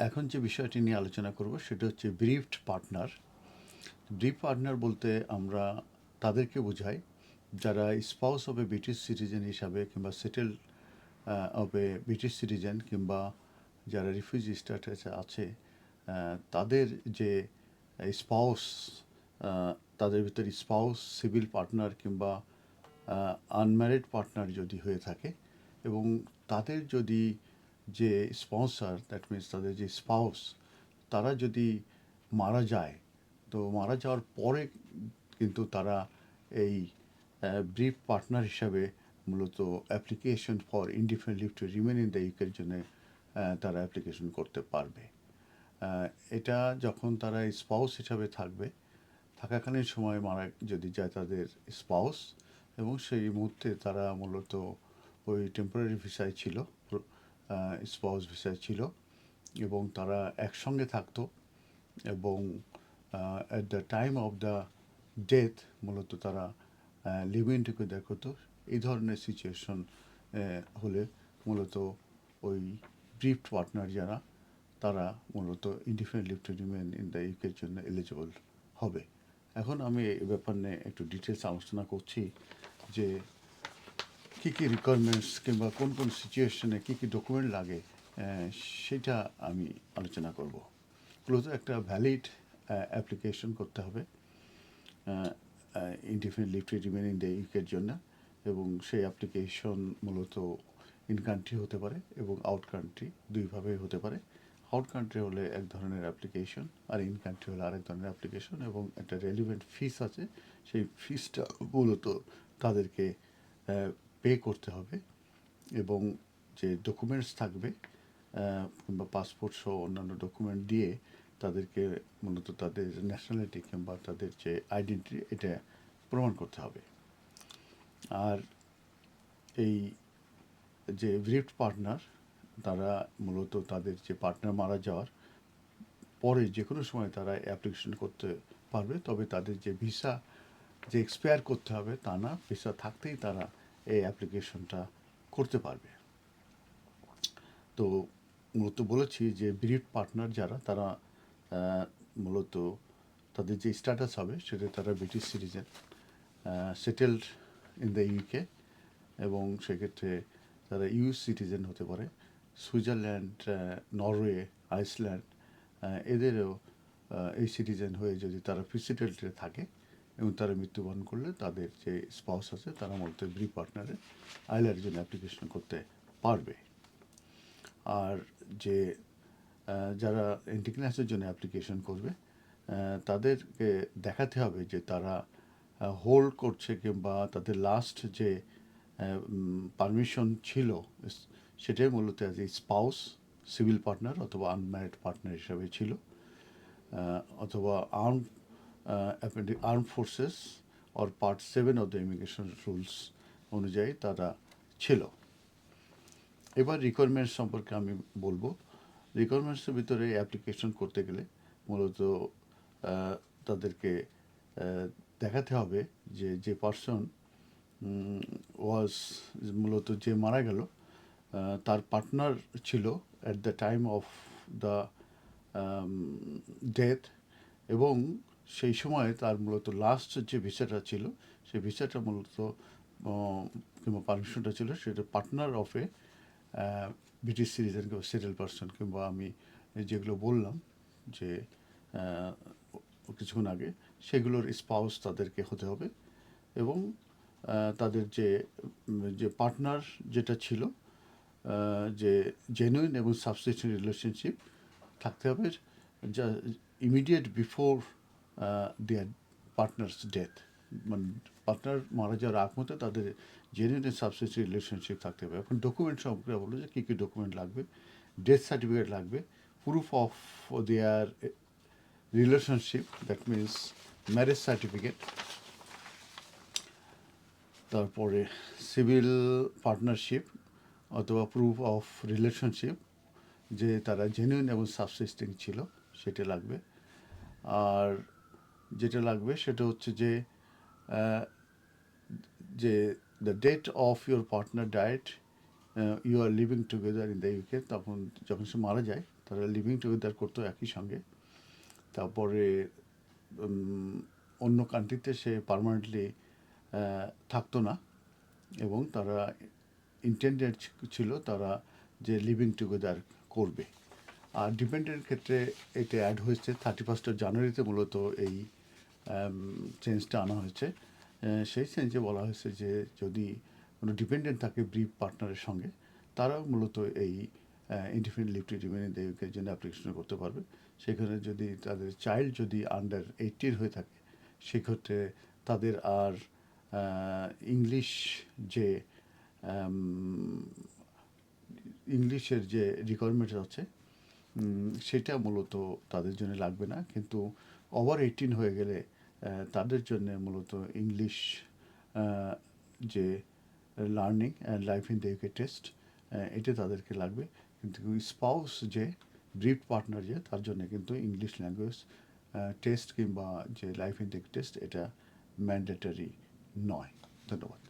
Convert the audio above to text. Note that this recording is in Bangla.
এখন যে বিষয়টি নিয়ে আলোচনা করব সেটা হচ্ছে ব্রিফড পার্টনার। ব্রিফ পার্টনার বলতে আমরা তাদেরকে বোঝাই যারা spouse of a British citizen হিসাবে কিংবা settle of a British citizen কিংবা যারা রিফিউজি স্ট্যাটাসে আছে তাদের যে স্পাউস তাদের ভিতরে স্পাউস সিভিল পার্টনার কিংবা আনম্যারিড পার্টনার যদি হয়ে থাকে এবং তাদের যদি যে স্পন্সর দ্যাট মিনস তাদের যে স্পাউস তারা যদি মারা যায়, তো মারা যাওয়ার পরে কিন্তু তারা এই ব্রিফ পার্টনার হিসাবে মূলত application for indefinite leave to remain in the ইউকের জন্য তারা অ্যাপ্লিকেশন করতে পারবে। এটা যখন তারা স্পাউস হিসাবে থাকবে, থাকাকালীন সময় মারা, যদি যায় তাদের স্পাউস এবং সেই মুহূর্তে তারা মূলত ওই টেম্পোরারি ভিসায় ছিল স্পাউস ভিসায় ছিল এবং তারা একসঙ্গে থাকতো এবং at the time of the death মূলত তারা লিভিং টুগেদার করতো এই ধরনের সিচুয়েশন হলে মূলত ওই ব্রিফ পার্টনার যারা, তারা মূলত indefinite leave remain in the ইউকের জন্য এলিজিবল হবে। এখন আমি এ ব্যাপার নিয়ে একটু ডিটেলস আলোচনা করছি যে কী কী রিকোয়ারমেন্টস কিংবা কোন কোন সিচুয়েশনে কী কী ডকুমেন্ট লাগে সেটা আমি আলোচনা করব। মূলত একটা ভ্যালিড অ্যাপ্লিকেশন করতে হবে indefinite leave to in the ইউকের জন্য এবং সেই অ্যাপ্লিকেশন মূলত ইন কান্ট্রি হতে পারে এবং আউট কান্ট্রি দুইভাবেই হতে পারে। আউট কান্ট্রি হলে এক ধরনের অ্যাপ্লিকেশন আর ইন কান্ট্রি হলে আরেক ধরনের অ্যাপ্লিকেশন এবং একটা রেলিভেন্ট ফিস আছে। সেই ফিসটা মূলত তাদেরকে পে করতে হবে এবং যে ডকুমেন্টস থাকবে কিংবা পাসপোর্ট সহ অন্যান্য ডকুমেন্ট দিয়ে তাদেরকে মূলত তাদের ন্যাশনালিটি কিংবা তাদের যে আইডেন্টিটি এটা প্রমাণ করতে হবে। আর এই যে ব্রিফট পার্টনার তারা মূলত তাদের যে পার্টনার মারা যাওয়ার পরে যে কোনো সময় তারা অ্যাপ্লিকেশন করতে পারবে, তবে তাদের যে ভিসা যে এক্সপায়ার করতে হবে তা না ভিসা থাকতেই তারা এই অ্যাপ্লিকেশনটা করতে পারবে। তো মূলত বলেছি যে ব্রিফ পার্টনার যারা, তারা মূলত তাদের যে স্ট্যাটাস হবে সেটা তারা British citizen settled in the UK এবং সেক্ষেত্রে তারা ইউএস সিটিজেন হতে পারে। সুইজারল্যান্ড নরওয়ে, আইসল্যান্ড এদেরও এই সিটিজেন হয়ে যদি তারা ফিসিটেলটে থাকে এবং তারা মৃত্যুবরণ করলে তাদের যে স্পাউস আছে, তারা মূলত ব্রি পার্টনারে আইলার জন্য অ্যাপ্লিকেশন করতে পারবে। আর যে যারা এন্টিক্লাসের জন্য অ্যাপ্লিকেশন করবে তাদেরকে দেখাতে হবে যে তারা হোল্ড করছে কিংবা তাদের লাস্ট যে পারমিশন ছিল, সেটাই মূলত অ্যাজ স্পাউস সিভিল পার্টনার অথবা আনম্যারিড পার্টনার হিসাবে ছিল। অথবা arm arm forces or part seven of the immigration rules অনুযায়ী তারা ছিল। এবার রিকোয়ারমেন্টস সম্পর্কে আমি বলব। রিকোয়ারমেন্টসের ভিতরে অ্যাপ্লিকেশন করতে গেলে মূলত তাদেরকে দেখাতে হবে যে যে পার্সন ওয়াজ মূলত যে মারা গেল তার পার্টনার ছিল at the time of the death এবং সেই সময় তার মূলত লাস্ট যে ভিসাটা ছিল, সেই ভিসাটা মূলত কিংবা পারমিশনটা ছিল সেটা partner of a British citizen কিংবা সেটেল পার্সন কিংবা আমি যেগুলো বললাম যে কিছুক্ষণ আগে, সেগুলোর স্পাউস তাদেরকে হতে হবে এবং তাদের যে যে পার্টনার যেটা ছিল যে জেনুইন এবং সাবস্টিটিউশন রিলেশনশিপ থাকতে হবে, যা immediate before their partner's death মানে পার্টনার মারা যাওয়ার আগ মতো তাদের জেনুইন সাবস্টিটিউশন রিলেশনশিপ থাকতে হবে। এখন ডকুমেন্ট সম্পর্কে বলল যে কী কী ডকুমেন্ট লাগবে ডেথ সার্টিফিকেট লাগবে proof of their relationship that means marriage certificate তারপরে সিভিল পার্টনারশিপ অথবা প্রুফ অফ রিলেশনশিপ যে তারা জেনুইন এবং সাবসিস্টিং ছিল, সেটা লাগবে। আর যেটা লাগবে সেটা হচ্ছে যে যে the date of your partner died you are living together in the UK তখন যখন সে মারা যায়, তারা লিভিং টুগেদার করতো একই সঙ্গে। তারপরে অন্য কান্ট্রিতে সে পারমানেন্টলি থাকতো না এবং তারা ইন্টেন্ডেড ছিল তারা যে লিভিং টুগেদার করবে। আর ডিপেন্ডেন্ট ক্ষেত্রে এটা অ্যাড হয়েছে থার্টি ফার্স্ট জানুয়ারিতে মূলত এই চেঞ্জটা আনা হয়েছে। সেই চেঞ্জে বলা হয়েছে যে, যদি কোনো ডিপেন্ডেন্ট থাকে ব্রিফ পার্টনারের সঙ্গে, তারাও মূলত এই ইন্ডিপেন্ডেন্ট লিভ টু জন্য অ্যাপ্লিকেশন করতে পারবে। সেখানে যদি তাদের চাইল্ড যদি আন্ডার এইটির হয়ে থাকে, সেক্ষেত্রে তাদের আর ইংলিশ যে ইংলিশের যে রিকোয়ারমেন্ট আছে সেটা মূলত তাদের জন্য লাগবে না। কিন্তু ওভার এইটিন হয়ে গেলে তাদের জন্য মূলত ইংলিশ যে learning life in the UK test এটা তাদেরকে লাগবে। কিন্তু স্পাউস যে ব্রিফ পার্টনার যে, তার জন্য কিন্তু ইংলিশ ল্যাঙ্গুয়েজ টেস্ট কিংবা যে লাইফ ইন দ্য টেস্ট এটা ম্যান্ডেটরি নয়। ধন্যবাদ।